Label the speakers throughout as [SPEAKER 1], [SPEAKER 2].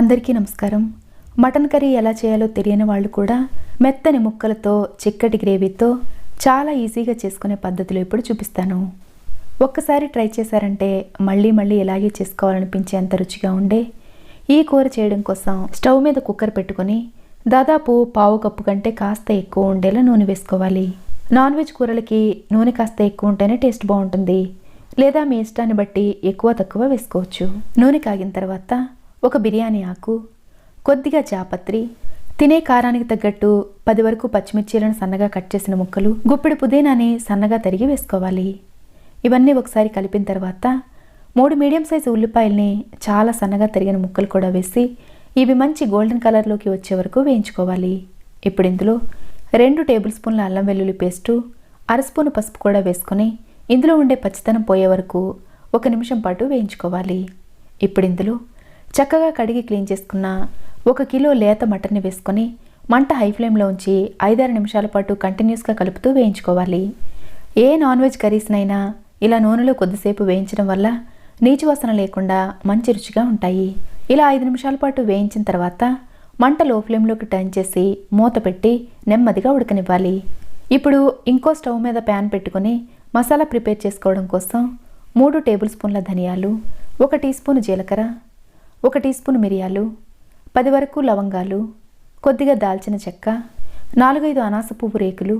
[SPEAKER 1] అందరికీ నమస్కారం. Mutton curry ఎలా చేయాలో తెలియని వాళ్ళు కూడా మెత్తని ముక్కలతో చిక్కటి గ్రేవీతో చాలా ఈజీగా చేసుకునే పద్ధతులు ఇప్పుడు చూపిస్తాను. ఒక్కసారి ట్రై చేశారంటే మళ్ళీ మళ్ళీ ఇలాగే చేసుకోవాలనిపించేంత రుచిగా ఉండే ఈ కూర చేయడం కోసం స్టవ్ మీద కుక్కర్ పెట్టుకొని దాదాపు పావు కప్పు కంటే కాస్త ఎక్కువ ఉండేలా నూనె వేసుకోవాలి. నాన్ వెజ్ కూరలకి నూనె కాస్త ఎక్కువ ఉంటేనే టేస్ట్ బాగుంటుంది. లేదా మీ ఇష్టాన్ని బట్టి ఎక్కువ తక్కువ వేసుకోవచ్చు. నూనె కాగిన తర్వాత ఒక బిర్యానీ ఆకు కొద్దిగా జాపత్రి తినే కారానికి తగ్గట్టు పది వరకు పచ్చిమిర్చీలను సన్నగా కట్ చేసిన ముక్కలు గుప్పెడు పుదీనాని సన్నగా తరిగి వేసుకోవాలి. ఇవన్నీ ఒకసారి కలిపిన తర్వాత మూడు మీడియం సైజు ఉల్లిపాయల్ని చాలా సన్నగా తరిగిన ముక్కలు కూడా వేసి ఇవి మంచి గోల్డెన్ కలర్లోకి వచ్చే వరకు వేయించుకోవాలి. ఇప్పుడు ఇందులో రెండు టేబుల్ స్పూన్ల అల్లం వెల్లుల్లి పేస్టు అర స్పూన్ పసుపు కూడా వేసుకొని ఇందులో ఉండే పచ్చితనం పోయే వరకు ఒక నిమిషం పాటు వేయించుకోవాలి. ఇప్పుడు ఇందులో చక్కగా కడిగి క్లీన్ చేసుకున్న ఒక కిలో లేత మటన్ని వేసుకొని మంట హై ఫ్లేమ్లో ఉంచి ఐదారు నిమిషాల పాటు కంటిన్యూస్గా కలుపుతూ వేయించుకోవాలి. ఏ నాన్ వెజ్ కర్రీస్నైనా ఇలా నూనెలో కొద్దిసేపు వేయించడం వల్ల నీచు వాసన లేకుండా మంచి రుచిగా ఉంటాయి. ఇలా ఐదు నిమిషాల పాటు వేయించిన తర్వాత మంట లో ఫ్లేమ్లోకి టర్న్ చేసి మూత పెట్టి నెమ్మదిగా ఉడకనివ్వాలి. ఇప్పుడు ఇంకో స్టవ్ మీద ప్యాన్ పెట్టుకొని మసాలా ప్రిపేర్ చేసుకోవడం కోసం మూడు టేబుల్ స్పూన్ల ధనియాలు ఒక టీ స్పూన్ జీలకర్ర ఒక టీ స్పూన్ మిరియాలు పది వరకు లవంగాలు కొద్దిగా దాల్చిన చెక్క నాలుగైదు అనాస పువ్వు రేకులు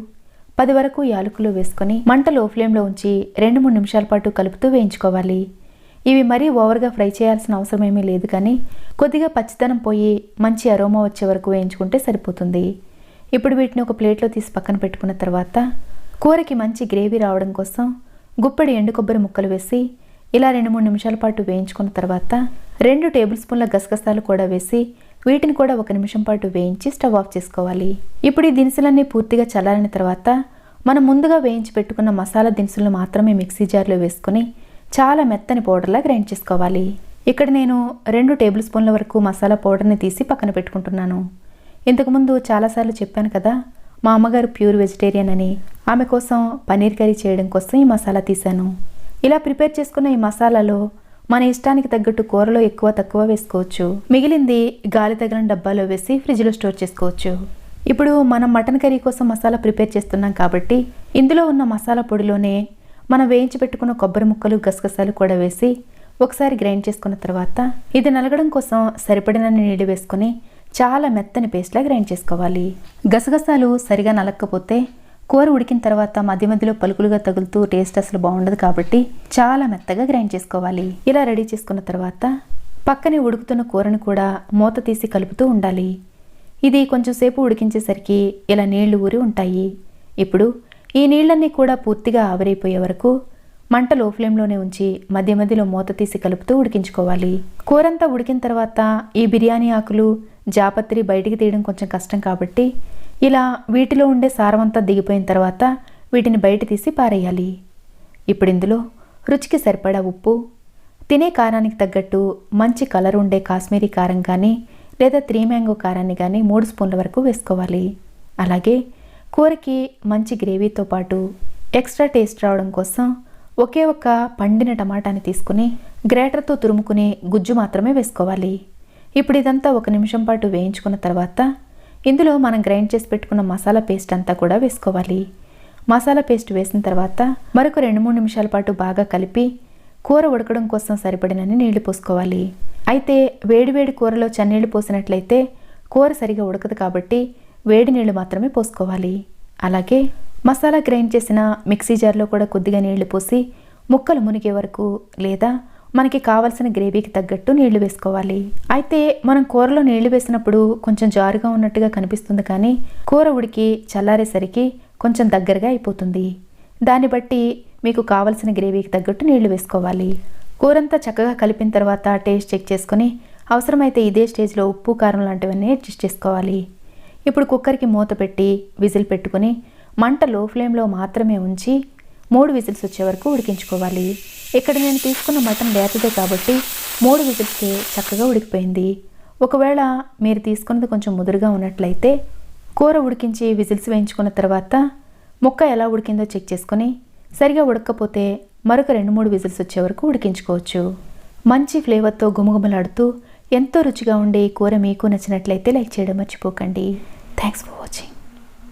[SPEAKER 1] పది వరకు యాలకులు వేసుకొని మంట లో ఫ్లేమ్లో ఉంచి రెండు మూడు నిమిషాల పాటు కలుపుతూ వేయించుకోవాలి. ఇవి మరీ ఓవర్గా ఫ్రై చేయాల్సిన అవసరం ఏమీ లేదు కానీ కొద్దిగా పచ్చిదనం పోయి మంచి అరోమా వచ్చే వరకు వేయించుకుంటే సరిపోతుంది. ఇప్పుడు వీటిని ఒక ప్లేట్లో తీసి పక్కన పెట్టుకున్న తర్వాత కూరకి మంచి గ్రేవీ రావడం కోసం గుప్పడి ఎండు కొబ్బరి ముక్కలు వేసి ఇలా రెండు మూడు నిమిషాల పాటు వేయించుకున్న తర్వాత రెండు టేబుల్ స్పూన్ల గసగసాలు కూడా వేసి వీటిని కూడా ఒక నిమిషం పాటు వేయించి స్టవ్ ఆఫ్ చేసుకోవాలి. ఇప్పుడు ఈ దినుసులన్నీ పూర్తిగా చల్లారిన తర్వాత మనం ముందుగా వేయించి పెట్టుకున్న మసాలా దినుసులను మాత్రమే మిక్సీ జార్లో వేసుకొని చాలా మెత్తని పౌడర్లా గ్రైండ్ చేసుకోవాలి. ఇక్కడ నేను రెండు టేబుల్ స్పూన్ల వరకు మసాలా పౌడర్ని తీసి పక్కన పెట్టుకుంటున్నాను. ఇంతకుముందు చాలాసార్లు చెప్పాను కదా మా అమ్మగారు ప్యూర్ వెజిటేరియన్ అని. ఆమె కోసం పన్నీర్ కర్రీ చేయడం కోసం ఈ మసాలా తీశాను. ఇలా ప్రిపేర్ చేసుకున్న ఈ మసాలాలో మన ఇష్టానికి తగ్గట్టు కూరలో ఎక్కువ తక్కువ వేసుకోవచ్చు. మిగిలింది గాలి తగిలిన డబ్బాలో వేసి ఫ్రిడ్జ్లో స్టోర్ చేసుకోవచ్చు. ఇప్పుడు మనం మటన్ కర్రీ కోసం మసాలా ప్రిపేర్ చేస్తున్నాం కాబట్టి ఇందులో ఉన్న మసాలా పొడిలోనే మనం వేయించి పెట్టుకున్న కొబ్బరి ముక్కలు గసగసాలు కూడా వేసి ఒకసారి గ్రైండ్ చేసుకున్న తర్వాత ఇది నలగడం కోసం సరిపడినన్ని నీళ్ళు వేసుకొని చాలా మెత్తని పేస్ట్లా గ్రైండ్ చేసుకోవాలి. గసగసాలు సరిగా నలక్కపోతే కూర ఉడికిన తర్వాత మధ్య మధ్యలో పలుకులుగా తగులుతూ టేస్ట్ అసలు బాగుండదు కాబట్టి చాలా మెత్తగా గ్రైండ్ చేసుకోవాలి. ఇలా రెడీ చేసుకున్న తర్వాత పక్కనే ఉడుకుతున్న కూరను కూడా మూత తీసి కలుపుతూ ఉండాలి. ఇది కొంచెం సేపు ఉడికించేసరికి ఇలా నీళ్ళు ఊరి ఉంటాయి. ఇప్పుడు ఈ నీళ్ళన్నీ కూడా పూర్తిగా ఆవిరైపోయే వరకు మంట లో ఫ్లేమ్లోనే ఉంచి మధ్య మధ్యలో మూత తీసి కలుపుతూ ఉడికించుకోవాలి. కూరంతా ఉడికిన తర్వాత ఈ బిర్యానీ ఆకులు జాపత్రి బయటికి తీయడం కొంచెం కష్టం కాబట్టి ఇలా వీటిలో ఉండే సారమంతా దిగిపోయిన తర్వాత వీటిని బయట తీసి పారేయాలి. ఇప్పుడు ఇందులో రుచికి సరిపడా ఉప్పు తినే కారానికి తగ్గట్టు మంచి కలర్ ఉండే కాశ్మీరీ కారం కానీ లేదా త్రీ మ్యాంగో కారాన్ని కానీ మూడు స్పూన్ల వరకు వేసుకోవాలి. అలాగే కూరకి మంచి గ్రేవీతో పాటు ఎక్స్ట్రా టేస్ట్ రావడం కోసం ఒకే ఒక్క పండిన టమాటాని తీసుకుని గ్రేటర్తో తురుముకునే గుజ్జు మాత్రమే వేసుకోవాలి. ఇప్పుడు ఇదంతా ఒక నిమిషం పాటు వేయించుకున్న తర్వాత ఇందులో మనం గ్రైండ్ చేసి పెట్టుకున్న మసాలా పేస్ట్ అంతా కూడా వేసుకోవాలి. మసాలా పేస్ట్ వేసిన తర్వాత మరొక రెండు మూడు నిమిషాల పాటు బాగా కలిపి కూర ఉడకడం కోసం సరిపడినన్ని నీళ్ళు పోసుకోవాలి. అయితే వేడివేడి కూరలో చన్నీళ్ళు పోసినట్లయితే కూర సరిగా ఉడకదు కాబట్టి వేడి నీళ్ళు మాత్రమే పోసుకోవాలి. అలాగే మసాలా గ్రైండ్ చేసిన మిక్సీ జార్లో కూడా కొద్దిగా నీళ్ళు పోసి ముక్కలు మునిగే వరకు లేదా మనకి కావలసిన గ్రేవీకి తగ్గట్టు నీళ్ళు వేసుకోవాలి. అయితే మనం కూరలో నీళ్ళు వేసినప్పుడు కొంచెం జారుగా ఉన్నట్టుగా కనిపిస్తుంది కానీ కూర ఉడికి చల్లారేసరికి కొంచెం దగ్గరగా అయిపోతుంది. దాన్ని బట్టి మీకు కావలసిన గ్రేవీకి తగ్గట్టు నీళ్ళు వేసుకోవాలి. కూరంతా చక్కగా కలిపిన తర్వాత టేస్ట్ చెక్ చేసుకొని అవసరమైతే ఇదే స్టేజ్లో ఉప్పు కారం లాంటివన్నీ అడ్జస్ట్ చేసుకోవాలి. ఇప్పుడు కుక్కర్కి మూత పెట్టి విజిల్ పెట్టుకుని మంట లో ఫ్లేమ్లో మాత్రమే ఉంచి మూడు విజిల్స్ వచ్చే వరకు ఉడికించుకోవాలి. ఇక్కడ నేను తీసుకున్న మటన్ లేతదే కాబట్టి మూడు విజిల్స్కి చక్కగా ఉడికిపోయింది. ఒకవేళ మీరు తీసుకున్నది కొంచెం ముదురుగా ఉన్నట్లయితే కూర ఉడికించి విజిల్స్ వేయించుకున్న తర్వాత ముక్క ఎలా ఉడికిందో చెక్ చేసుకొని సరిగా ఉడకపోతే మరొక రెండు మూడు విజిల్స్ వచ్చే వరకు ఉడికించుకోవచ్చు. మంచి ఫ్లేవర్తో గుమగుమలాడుతూ ఎంతో రుచిగా ఉండే కూర మీకు నచ్చినట్లయితే లైక్ చేయడం మర్చిపోకండి. Thanks for watching.